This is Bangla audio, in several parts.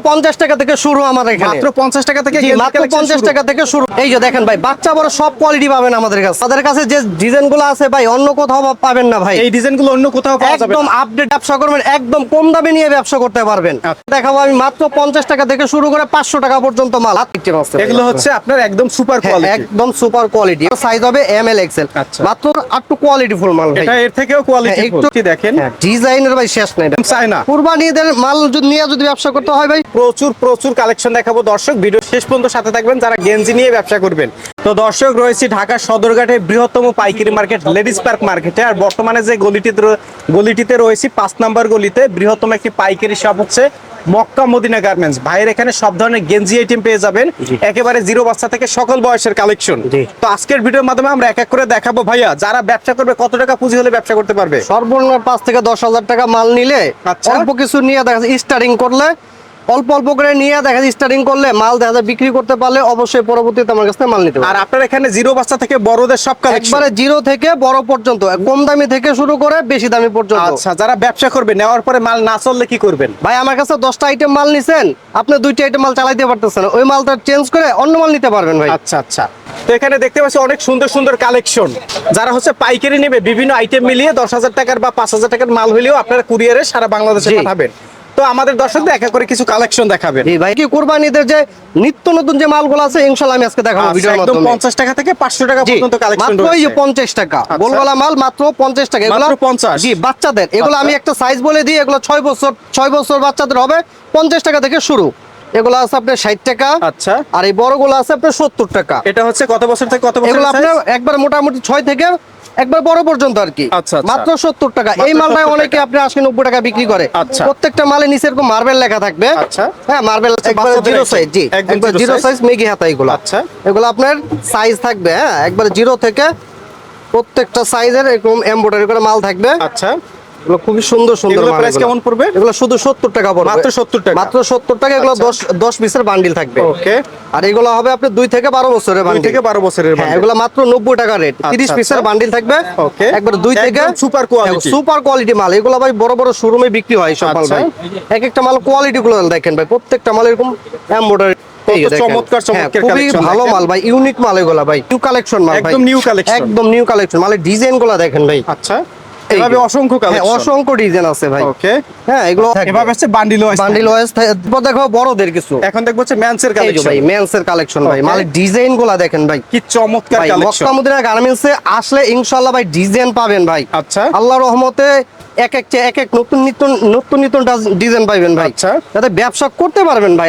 পঞ্চাশ টাকা থেকে শুরু আমাদের এখানে। মাত্র পঞ্চাশ টাকা থেকে মাত্র পঞ্চাশ টাকা থেকে শুরু। এই যে দেখেন ভাই বাচ্চা বড় সব কোয়ালিটি পাবেন আমাদের কাছে। যে ডিজাইনগুলো আছে ভাই অন্য কোথাও পাবেন না ভাই। এই ডিজাইনগুলো অন্য কোথাও একদম আপডেট ব্যবসা করবেন একদম কম দামে নিয়ে ব্যবসা করতে পারবেন। আচ্ছা। দেখাবো আমি মাত্র পঞ্চাশ টাকা থেকে শুরু করে পাঁচশো টাকা পর্যন্ত মাল। এগুলো হচ্ছে আপনার একদম সুপার হ্যাঁ, কোয়ালিটি একদম সুপার কোয়ালিটি সাইজ হবে এম এল এক্সেল। মাত্র আটটু কোয়ালিটি ফুল মাল এটা এর থেকেও কোয়ালিটি হ্যাঁ, একটু- দেখেন? ডিজাইনের ভাই শেষ নাই। চায়না। কুরবানিদের মাল যদি নিয়ে যদি ব্যবসা করতে হয় ভাই প্রচুর প্রচুর কালেকশন দেখাবো। দর্শক ভিডিও শেষ পর্যন্ত সাথে থাকবেন যারা গেঞ্জি নিয়ে ব্যবসা করবেন। তো দর্শক রয়েছে ঢাকা সদরঘাটে বৃহত্তম পাইকারি মার্কেট লেডিস পার্ক মার্কেটে। আর বর্তমানে যে গলিটিতে গলিটিতে রয়েছে পাঁচ নাম্বার গলিতে বৃহত্তম একটি পাইকারি শপ হচ্ছে মক্কা মদিনা গার্মেন্টস ভাইয়ের এখানে সব ধরনের গেঞ্জি আইটেম পেয়ে যাবেন। একেবারে জিরো বাচ্চা থেকে সকল বয়সের কালেকশন তো আজকের ভিডিওর মাধ্যমে আমরা এক এক করে দেখাবো ভাইয়া যারা ব্যবসা করবে কত টাকা পুঁজি হলে ব্যবসা করতে পারবে? সর্বনিম্ন পাঁচ থেকে দশ হাজার টাকা মাল নিলে আচ্ছা। অল্প কিছু নিয়ে দেখা স্টার্টিং করলে অল্প অল্প করে নিয়ে দেখা যাচ্ছে স্টার্টিং করলে মাল দেখা যায় বিক্রি করতে পারলে অবশ্যই পরবর্তীতে আমার কাছে মাল নিতে আর আপনার এখানে জিরো বাচ্চা থেকে বড়দের সব একবারে জিরো থেকে বড় পর্যন্ত কম দামি থেকে শুরু করে বেশি দামি পর্যন্ত। আচ্ছা যারা ব্যবসা করবে নেওয়ার পরে মাল না চললে কি করবেন? ভাই আমার কাছে দশটা আইটেম মাল নিছেন আপনি দুইটা আইটেম মাল চালাইতে পারতেছেন ওই মালটা চেঞ্জ করে অন্য মাল নিতে পারবেন ভাই। আচ্ছা আচ্ছা। তো এখানে দেখতে পাচ্ছি অনেক সুন্দর সুন্দর কালেকশন যারা হচ্ছে পাইকারি নেবে বিভিন্ন আইটেম মিলিয়ে দশ হাজার টাকার বা পাঁচ হাজার টাকার মাল হলেও আপনারা কুরিয়ারে সারা বাংলাদেশে। পাঠাবেন। তো আমাদের দর্শকদের একা করে কিছু কালেকশন দেখাবেন। জি ভাই কি কোরবানিদের যে নিত্য নতুন যে মালগুলো আছে ইনশাল্লাহ আমি আজকে দেখাবো আচ্ছা, ভিডিওর একদম মাধ্যমে। পঞ্চাশ টাকা থেকে পাঁচশো টাকা পর্যন্ত কালেকশন মাত্র এই যে পঞ্চাশ টাকা। আচ্ছা। গোলগলা মাল মাত্র পঞ্চাশ টাকা। এগুলো মাত্র 50? জি বাচ্চাদের। এগুলো আচ্ছা। আমি একটা সাইজ বলে দিই এগুলো ছয় বছর ছয় বছর বাচ্চাদের হবে। পঞ্চাশ টাকা থেকে শুরু। এগুলো আছে আপনার ষাট টাকা। আচ্ছা। আর এই বড়গুলো আছে আপনার সত্তর টাকা। এটা হচ্ছে কত বছর থেকে কত বছর এগুলো আপনার একবার মোটামুটি ছয় থেকে একবার বড় পর্যন্ত আর কি। আচ্ছা, আচ্ছা। মাত্র সত্তর টাকা। এই অনেকে আপনি আজকে নব্বই টাকা বিক্রি করে। আচ্ছা। প্রত্যেকটা মালে নিচে এরকম মার্বেল লেখা থাকবে। হ্যাঁ মার্বেল জিরো সাইজ জি একবার জিরো সাইজ মেগি হাতা এগুলো। আচ্ছা। এগুলো আপনার সাইজ থাকবে হ্যাঁ একবার জিরো থেকে প্রত্যেকটা সাইজের এরকম এমব্রয়ডারি করে মাল থাকবে। আচ্ছা। এগুলো খুবই সুন্দর সুন্দর প্রাইস কেমন পড়বে? এগুলো শুধু সত্তর টাকা পড়বে। মাত্র 70 টাকা? মাত্র সত্তর টাকা এগুলো আচ্ছা। দশ দশ পিসের বান্ডিল থাকবে। ওকে। আর এগুলো হবে আপনার দুই থেকে বারো বছরের দুই বান্ডিল থেকে বারো বছরের হ্যাঁ এগুলো মাত্র নব্বই টাকা রেট তিরিশ আচ্ছা, পিসের আচ্ছা। বান্ডিল থাকবে. একবার থেকে সুপার কোয়ালিটি মাল। এগুলো ভাই বড় বড় শোরুমে বিক্রি হয় সব মাল। ভাই। এক একটা মাল কোয়ালিটি গুলো দেখেন ভাই। প্রত্যেকটা মাল এরকম এমব্রয়ডারি চমৎকার চমৎকার খুবই ভালো মাল ভাই। ইউনিক মাল এগুলো ভাই। নিউ কালেকশন মাল ভাই। একদম new collection। একদম নিউ কালেকশন মালের ডিজাইনগুলো দেখেন ভাই। আচ্ছা। এভাবে। অসংখ্য হ্যাঁ, কালেকশন অসংখ্য ডিজাইন আছে ভাই। ওকে হ্যাঁ এগুলো এভাবে আছে। বান্ডিল বান্ডিল ওয়াইজ দেখো বড়দের কিছু। এখন দেখব হচ্ছে কালেকশন ভাই মেন্স এর কালেকশন ভাই। মানে ডিজাইনগুলা দেখেন ভাই। কি চমৎকার কালেকশন মক্কা মদিনা গার্মেন্টসে আসলে ইনশাআল্লাহ ভাই ডিজাইন পাবেন ভাই। আচ্ছা। আল্লাহর রহমতে এক এক এক এক নতুন নতুন নতুন নতুন ডিজাইন পাইবেন ভাই। আচ্ছা। যাতে ব্যবসা করতে পারবেন ভাই।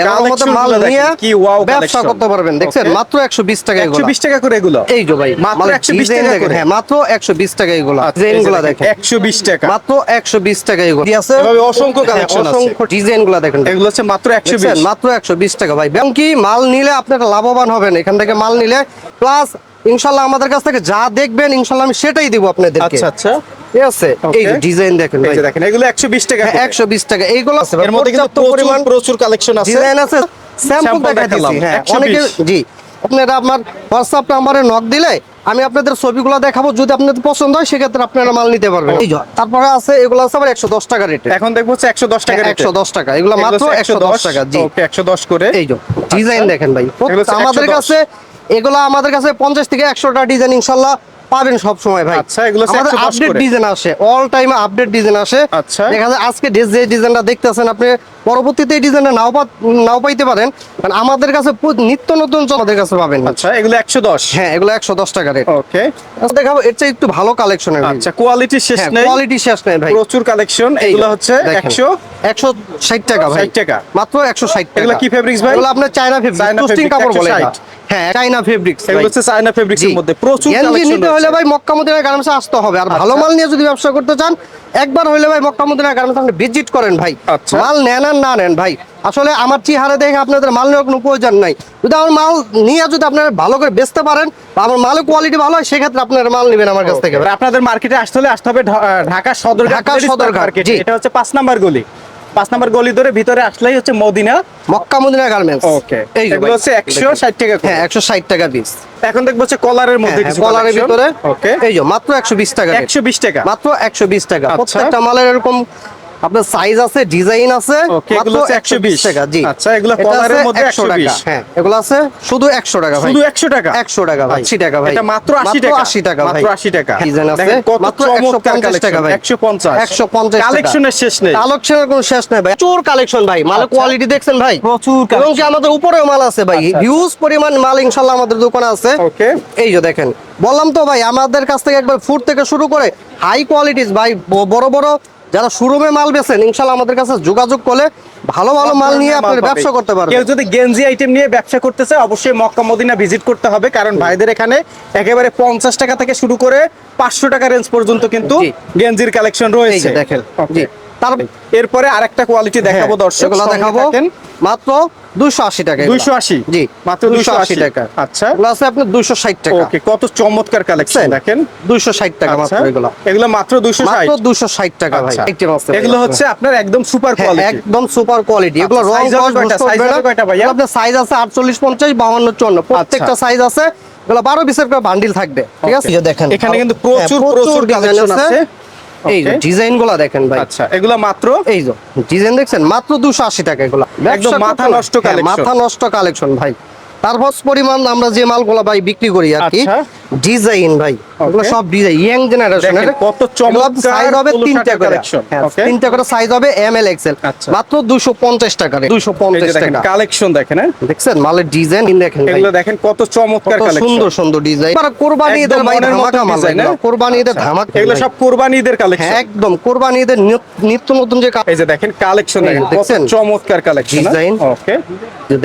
মাল নিয়ে কি wow ব্যবসা করতে পারবেন দেখছেন? মাত্র 120 টাকা এগুলো। 120 টাকা করে এগুলো? এই যে ভাই মাত্র 120 টাকা করে? হ্যাঁ মাত্র 120 টাকা এগুলো। আচ্ছা, ডিজাইন এই যে গুলো দেখেন, দেখেন। 120 টাকা। মাত্র 120 টাকা এগুলো। কি আছে? এভাবে অসংখ্য collection আছে। অসংখ্য ডিজাইনগুলো দেখেন। এগুলো হচ্ছে মাত্র 120 মাত্র একশো বিশ টাকা ভাই। এবং কি মাল নিলে আপনারা লাভবান হবেন। এখান থেকে মাল নিলে প্লাস ইনশাল্লাহ আমাদের কাছ থেকে যা দেখবেন ইনশাল্লাহ আমি সেটাই দিব আপনাদেরকে। আচ্ছা আচ্ছা। ঠিক আছে? এই ডিজাইন দেখেন ভাই। দেখেন এগুলো 120 টাকা করে। একশো বিশ টাকা। এইগুলো আছে এর মধ্যে কিন্তু প্রচুর প্রচুর কালেকশন আছে। ডিজাইন আছে। স্যাম্পল Sample দেখা হ্যাঁ। অনেকে জি। আপনারা আপনার হোয়াটসঅ্যাপ নাম্বারে নক দিলে আমি আপনাদের ছবিগুলো দেখাবো। যদি আপনাদের পছন্দ হয় সেক্ষেত্রে আপনারা মাল নিতে পারবেন। তারপরে আছে এগুলো আছে আবার একশো দশ টাকা রেট এখন দেখব একশো দশ টাকা একশো দশ টাকা। এগুলো মাত্র একশো দশ টাকা জি। ওকে 110 করে। এই যে ডিজাইন দেখেন ভাই। আমাদের কাছে এগুলো আমাদের কাছে পঞ্চাশ থেকে একশোটা ডিজাইন ইনশাল্লাহ। পাবেন সব সময় ভাই। আচ্ছা, এগুলো আমাদের আপডেট ডিজাইন আসে অল টাইম আপডেট ডিজাইন আসে। আচ্ছা। দেখা যায় আজকে যে ডিজাইনটা দেখতেছেন আপনি পরবর্তীতে এই ডিজাইনটা নাও পা- নাও পাইতে পারেন। কারণ আমাদের কাছে নিত্য নতুন আমাদের কাছে পাবেন। আচ্ছা এগুলো 110 হ্যাঁ এগুলো একশো দশ টাকা রেট ওকে। দেখাবো এর চেয়ে একটু ভালো কালেকশনের আচ্ছা কোয়ালিটি শেষ নেই। কোয়ালিটি শেষ নেই ভাই। প্রচুর কালেকশন এগুলো হচ্ছে। 100 একশো ষাট টাকা ভাই। 60 টাকা। মাত্র একশো ষাট টাকা। এগুলো কি fabrics ভাই? এগুলো আপনার চায়না ফেব্রিক চায়না টুস্টিং কাপড় বলে এটা। 160 হ্যাঁ চায়না ফেব্রিক্স এগুলো হচ্ছে চায়না ফেব্রিক্স এর মধ্যে। প্রচুর কালেকশন নিতে হলে ভাই মক্কা মদিনা গার্মেন্টসে আসতে হবে। আর ভালো আচ্ছা। মাল নিয়ে যদি ব্যবসা করতে চান একবার হইলে ভাই মক্কা মদিনা গার্মেন্টস আপনি ভিজিট করেন ভাই। আচ্ছা। মাল নেন আর না নেন ভাই। আসলে আমার চেহারা দেখে আপনাদের মাল নেওয়ার কোনো প্রয়োজন নাই। যদি আমার মাল নিয়ে যদি আপনারা ভালো করে বেচতে পারেন বা আমার মালের কোয়ালিটি ভালো হয় সেক্ষেত্রে আপনারা মাল নেবেন আমার কাছ থেকে। আপনাদের মার্কেটে আসতে হলে আসতে হবে ঢাকা সদর ঢাকা সদরঘাট, মার্কেট এটা হচ্ছে পাঁচ নাম্বার গলি। পাঁচ নাম্বার গলি ধরে ভিতরে আসলেই হচ্ছে Medina. Mecca Medina garments okay এই যে এগুলো ভাই, হচ্ছে একশো ষাট টাকা হ্যাঁ একশো ষাট টাকা পিস এখন দেখব হচ্ছে কলারের মধ্যে কিছু কলারের ভিতরে। ওকে এই যে মাত্র একশো বিশ টাকা rate। একশো বিশ টাকা। মাত্র একশো বিশ টাকা। আচ্ছা। প্রত্যেকটা মালের এরকম আপনার সাইজ আছে ডিজাইন আছে এগুলো 120 টাকা জি। আচ্ছা, এগুলো কলারের মধ্যে 120 হ্যাঁ এগুলো আছে শুধু 100 টাকা ভাই। শুধু 100 টাকা? 100 টাকা ভাই। 80 টাকা ভাই এটা মাত্র 80 টাকা 80 টাকা ভাই। মাত্র 80 টাকা ডিজাইন আছে। মাত্র চমৎকার 150 টাকা ভাই। 150 150 টাকা। কালেকশনের শেষ নেই। কালেকশনের কোনো শেষ নাই ভাই। প্রচুর কালেকশন ভাই। আচ্ছা। কোয়ালিটি দেখছেন ভাই? প্রচুর এবং কি আমাদের উপরেও মাল আছে ভাই? আচ্ছা, আচ্ছা। হিউজ পরিমাণ মাল ইনশাআল্লাহ আমাদের দোকানে আছে। ওকে এই যে দেখেন। বললাম তো ভাই আমাদের কাছ থেকে একবার ফুড থেকে শুরু করে হাই কোয়ালিটিস ভাই বড় বড় যারা শোরুমে মাল বেছেন ইনশাল্লাহ আমাদের কাছে যোগাযোগ করলে ভালো ভালো মাল নিয়ে আপনার ব্যবসা করতে পারবেন। কেউ যদি গেঞ্জি আইটেম নিয়ে ব্যবসা করতে চায় অবশ্যই মক্কা মদিনা ভিজিট করতে হবে কারণ ভাইদের এখানে একেবারে পঞ্চাশ টাকা থেকে শুরু করে পাঁচশো টাকা রেঞ্জ পর্যন্ত কিন্তু গেঞ্জির কালেকশন রয়েছে। দেখেন জি। তার এরপরে আরেকটা কোয়ালিটি দেখাবো হ্যাঁ, দর্শক এগুলো দেখাবো। মাত্র 280 টাকা এগুলো। 280 জি মাত্র 280 টাকা। আচ্ছা। এগুলো আছে আপনার 260 টাকা। ওকে কত চমৎকার কালেকশন? দেখেন। 260 টাকা আচ্ছা, মাত্র এগুলো। এগুলো মাত্র 260 মাত্র 260 টাকা ভাই আচ্ছা। এগুলো হচ্ছে আপনার একদম সুপার হ্যাঁ, কোয়ালিটি একদম সুপার কোয়ালিটি এগুলো আচ্ছা, রং size হবে কস কয়টা? ভাইয়া? আপনার সাইজ আছে 48 50 52 54 প্রত্যেকটা সাইজ আছে। এগুলো 12 পিসের করে বান্ডিল থাকবে। ঠিক আছে? দেখেন এখানে কিন্তু হ্যাঁ, প্রচুর প্রচুর কালেকশন আছে। এই ডিজাইনগুলা দেখেন ভাই। আচ্ছা এগুলো মাত্র? এই যে ডিজাইন দেখছেন? মাত্র 280 টাকা এগুলো। একদম মাথা নষ্ট হ্যাঁ, মাথা নষ্ট কালেকশন ভাই। তারপর পরিমাণ আমরা যে মালগুলো ভাই বিক্রি করি আর কি আচ্ছা। ডিজাইন ভাই এগুলো সব ডিজাইন ইয়াং জেনারেশনের দেখেন কত চমৎকার সাইজ হবে তিনটা করে। হ্যাঁ? তিনটা করে সাইজ হবে এম এল এক্সেল আচ্ছা। মাত্র 250 টাকা রে 250 টাকা। কালেকশন দেখেন হ্যাঁ? দেখছেন? মালের ডিজাইন দেখেন এগুলো দেখেন কত চমৎকার কালেকশন সুন্দর সুন্দর ডিজাইন কোরবানি ঈদের ভাই ধামাকা মাল এগুলো। হ্যাঁ? ঈদের ধামাকা এগুলো সব কোরবানি ঈদের হ্যাঁ কালেকশন একদম কোরবানি ঈদের নিত্য- নতুন যে এই যে দেখেন কালেকশন দেখেন কত চমৎকার কালেকশন ডিজাইন ওকে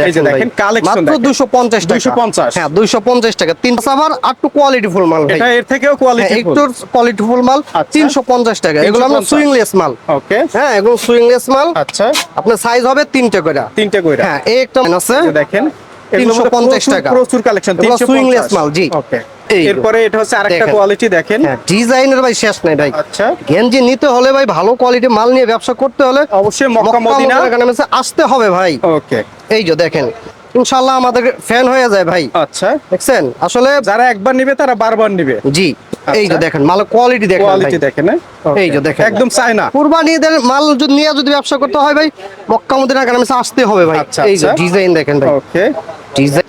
এই যে দেখেন কালেকশন মাত্র 250 টাকা। 250 হ্যাঁ 250 টাকা। তিন সাভার আর একটু কোয়ালিটি ফুল মাল এটা এর থেকেও হ্যাঁ, কোয়ালিটি একটু কোয়ালিটি ফুল মাল আচ্ছা। 350 টাকা। এগুলো আমরা সুইংলেস মাল। ওকে হ্যাঁ এগুলো সুইংলেস মাল। আচ্ছা। আপনার সাইজ হবে তিনটে তিনটে কইরা হ্যাঁ এই একটা আছে। দেখেন 350 টাকা। প্রচুর কালেকশন এগুলো swingless মাল, জি। ওকে এরপরে এটা হচ্ছে আরেকটা কোয়ালিটি দেখেন। হ্যাঁ ডিজাইনের ভাই শেষ নাই ভাই। আচ্ছা। গেঞ্জি নিতে হলে ভাই ভালো কোয়ালিটি মাল নিয়ে ব্যবসা করতে হলে অবশ্যই মক্কা মদিনা। আসতে হবে ভাই। ওকে এই যে দেখেন। ইনশাআল্লাহ আমাদের ফ্যান হয়ে যায় ভাই। আচ্ছা। দেখছেন? আসলে যারা একবার নিবে তারা বারবার নিবে। জি এই যে আচ্ছা। দেখেন মাল কোয়ালিটি দেখেন কোয়ালিটি দেখেন হ্যাঁ? এই যে দেখেন। একদম চায়না। কুরবানি ঈদের মাল যদি নিয়ে যদি ব্যবসা করতে হয় ভাই মক্কা মদিনা আসতে হবে ভাই। আচ্ছা, এই যে আচ্ছা। ডিজাইন দেখেন ভাই। ওকে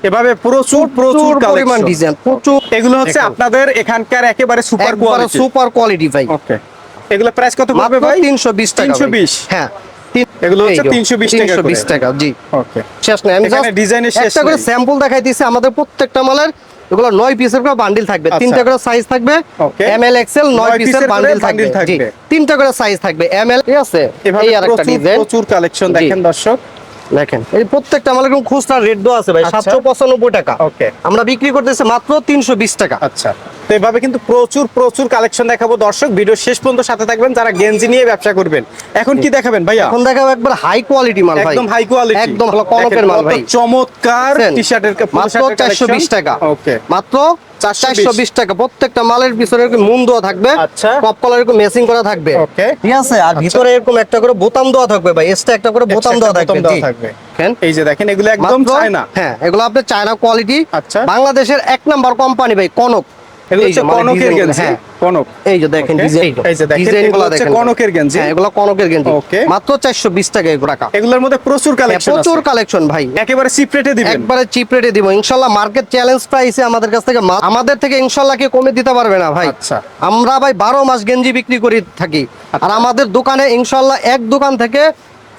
এভাবে প্রচুর প্রচুর প্রচুর পরিমাণ ডিজাইন প্রচুর। এগুলো হচ্ছে আপনাদের এখানকার একেবারে সুপার কোয়ালিটি সুপার কোয়ালিটি ভাই। ওকে এগুলো প্রাইস কত মাত্র ভাই? 320 টাকা ভাই। 320 হ্যাঁ। এগুলো হচ্ছে 320 টাকা 320 টাকা জি। ওকে। শেষ নাই। আমি এখানে ডিজাইনের শেষ একটা করে স্যাম্পল দেখাই দিয়েছি। আমাদের প্রত্যেকটা মালের এগুলো নয় পিসের করে বান্ডিল থাকবে। আচ্ছা। তিনটা করে সাইজ থাকবে। এম এল এক্সেল নয় নয় পিসের বান্ডিল থাকবে। bundle থাকবে। জি। তিনটা করে সাইজ থাকবে। এম এল ঠিক আছে? এভাবে এই আরেকটা ডিজাইন প্রচুর কালেকশন দেখেন দর্শক। দেখেন এই প্রত্যেকটা মালের এরকম খুচরা রেট দেওয়া আছে ভাই। আচ্ছা। টাকা. আমরা বিক্রি করতেছি মাত্র তিনশো বিশ টাকা। আচ্ছা। তো এভাবে কিন্তু প্রচুর প্রচুর কালেকশন দেখাবো। দর্শক ভিডিও শেষ পর্যন্ত সাথে থাকবেন যারা গেঞ্জি নিয়ে ব্যবসা করবেন। এখন কি দেখাবেন ভাইয়া? এখন দেখাবো একবার হাই কোয়ালিটি মাল ভাই। একদম হাই কোয়ালিটি একদম ভালো কনকের মাল ভাই। চমৎকার টি শার্টের মাত্র চারশো বিশ টাকা। ওকে মাত্র 420 টাকা। প্রত্যেকটা মালের পিছনে এরকম মুন দেওয়া থাকবে। আচ্ছা। টপ কলার এরকম মেসিং করা থাকবে। Okay. ঠিক আছে? আর ভিতরে এরকম একটা করে বোতাম দেওয়া থাকবে ভাই। এক্সট্রা একটা করে বোতাম দেওয়া থাকবে। থাকবে। এই যে দেখেন এগুলো একদম চায়না হ্যাঁ এগুলো আপনার চায়না কোয়ালিটি আচ্ছা। বাংলাদেশের এক নাম্বার কোম্পানি ভাই কনক। মানে হ্যাঁ। হ্যাঁ এগুলো কনকের গেঞ্জি। Okay. মাত্র 420 টাকা এগুলো টাকা এগুলোর মধ্যে প্রচুর হ্যাঁ, আমাদের কাছ থেকে আমাদের থেকে ইনশাল্লাহ কি কমে দিতে পারবে না ভাই। আচ্ছা। আমরা ভাই বারো মাস গেঞ্জি বিক্রি করে থাকি। আর আমাদের দোকানে ইনশাল্লাহ এক দোকান থেকে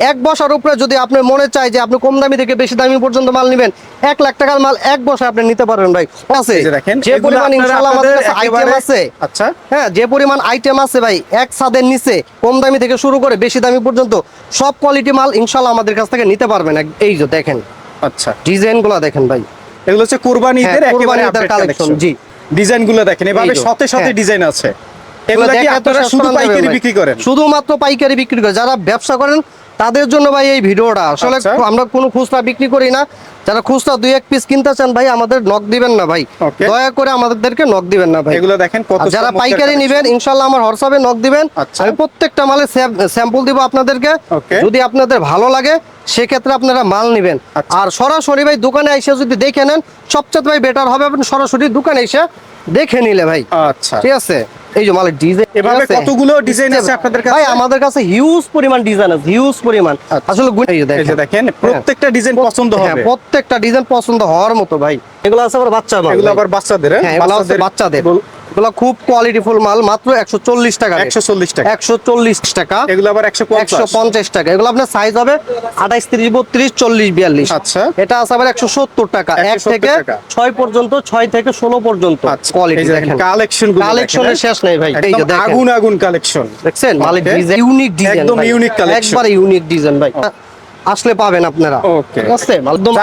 এক বছর উপরে যদি আপনার মনে চায় যে আপনি কম দামি থেকে বেশি দামি পর্যন্ত মাল নেবেন এক লাখ টাকার মাল এক বছর আপনি নিতে পারবেন ভাই। আছে। যে পরিমাণ আপনারা আমাদের কাছে আইটেম আছে। আচ্ছা। হ্যাঁ যে পরিমাণ আইটেম আছে ভাই এক ছাদের নিচে কম দামি থেকে শুরু করে বেশি দামি পর্যন্ত সব কোয়ালিটি মাল ইনশাল্লাহ আমাদের কাছ থেকে নিতে পারবেন। এই যে দেখেন। আচ্ছা। ডিজাইনগুলা দেখেন ভাই। এগুলো হচ্ছে কুরবানি ঈদের একেবারে কালেকশন জি। ডিজাইনগুলো দেখেন এভাবে সাথে শতে হ্যাঁ। ডিজাইন আছে। এগুলো কি আপনারা শুধু পাইকারি বিক্রি করেন? শুধুমাত্র পাইকারি বিক্রি করে যারা ব্যবসা করেন তাদের জন্য ভাই এই ভিডিওটা। আসলে আচ্ছা। আমরা কোনো খুচরা বিক্রি করি না। যারা খুচরা দুই এক পিস কিনতে চান ভাই আমাদের নক দিবেন না ভাই। দয়া করে আমাদেরকে নক দিবেন না ভাই। এগুলো দেখেন কত যারা পাইকারি। নিবেন ইনশাল্লাহ আমার হোয়াটসঅ্যাপে নক দিবেন। আচ্ছা। আমি প্রত্যেকটা মালের স্যাম্পল দিব আপনাদেরকে। যদি আপনাদের ভালো লাগে সেক্ষেত্রে আপনারা মাল নিবেন। আচ্ছা। আর সরাসরি ভাই দোকানে এসে যদি দেখে নেন সবচেয়ে ভাই বেটার হবে আপনি সরাসরি দোকানে এসে দেখে নিলে ভাই। আচ্ছা। ঠিক আছে? এই যে মালের ডিজাইন এভাবে কতগুলো ডিজাইন আছে আপনাদের কাছে? ভাই আমাদের কাছে হিউজ পরিমাণ ডিজাইন আছে হিউজ পরিমাণ। আচ্ছা। আসলে গুণ- এই যে দেখেন। দেখেন প্রত্যেকটা ডিজাইন পছন্দ হ্যাঁ, হবে। প্রত্যেকটা ডিজাইন পছন্দ হওয়ার মতো ভাই। এগুলো আছে আবার বাচ্চা এগুলো আবার বাচ্চাদের হ্যাঁ? হচ্ছে বাচ্চাদের। এগুলো খুব কোয়ালিটিফুল মাল মাত্র একশো চল্লিশ টাকা একশো চল্লিশ টাকা। একশো চল্লিশ টাকা। এগুলো আবার একশো একশো পঞ্চাশ টাকা। এগুলো আপনার সাইজ হবে আঠাইশ তিরিশ বত্রিশ চল্লিশ বিয়াল্লিশ। আচ্ছা। এটা আছে আবার একশো সত্তর টাকা। এক থেকে ছয় পর্যন্ত ছয় থেকে ষোলো পর্যন্ত আচ্ছা। কোয়ালিটি কালেকশন কালেকশনের শেষ নেই ভাই। আগুন আগুন কালেকশন দেখছেন. ডিজাইন ইউনিক ডিজাইন একদম collection. একবারে ইউনিক ডিজাইন ভাই। আসলে পাবেন আপনারা। ঠিক আছে? একদম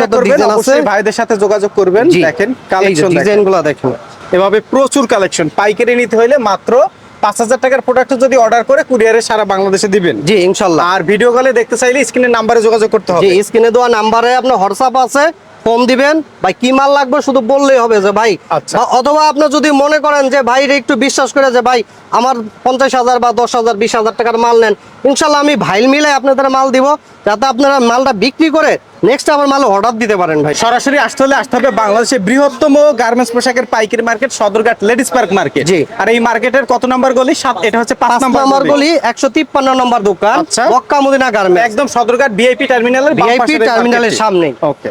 যত আছে ভাইদের সাথে যোগাযোগ করবেন। দেখেন কালেকশন ডিজাইনগুলা দেখেন। এভাবে প্রচুর কালেকশন পাইকারি নিতে হলে মাত্র পাঁচ হাজার টাকার প্রোডাক্ট যদি অর্ডার করে কুরিয়ারে সারা বাংলাদেশে দিবেন। জি ইনশাল্লাহ। আর ভিডিও কলে দেখতে চাইলে স্ক্রিনের নাম্বারে যোগাযোগ করতে হবে। স্ক্রিনে দেওয়া নাম্বারে আপনার হোয়াটসঅ্যাপ আছে। ফোন দিবেন ভাই কি মাল লাগবে শুধু বললেই হবে যে ভাই আচ্ছা। অথবা আপনি যদি মনে করেন যে ভাই একটু বিশ্বাস করে যে ভাই আমার পঞ্চাশ হাজার বা দশ হাজার বিশ হাজার টাকার মাল নেন ইনশাল্লাহ আমি ভাইল মিলে আপনাদের মাল দিব যাতে আপনারা মালটা বিক্রি করে নেক্সট আবার মাল অর্ডার দিতে পারেন ভাই সরাসরি আসতে হলে আসতে হবে বাংলাদেশের বৃহত্তম গার্মেন্টস পোশাকের পাইকারি market Sadarghat ladies park market জি। আর এই মার্কেটের কত নাম্বার গলি সাত এটা হচ্ছে পাঁচ নম্বর গলি একশো তিপ্পান্ন নম্বর দোকান আচ্ছা। মক্কা মদিনা গার্মেন্টস একদম সদরঘাট ভিআইপি টার্মিনালের এই টার্মিনালের। সামনেই। ওকে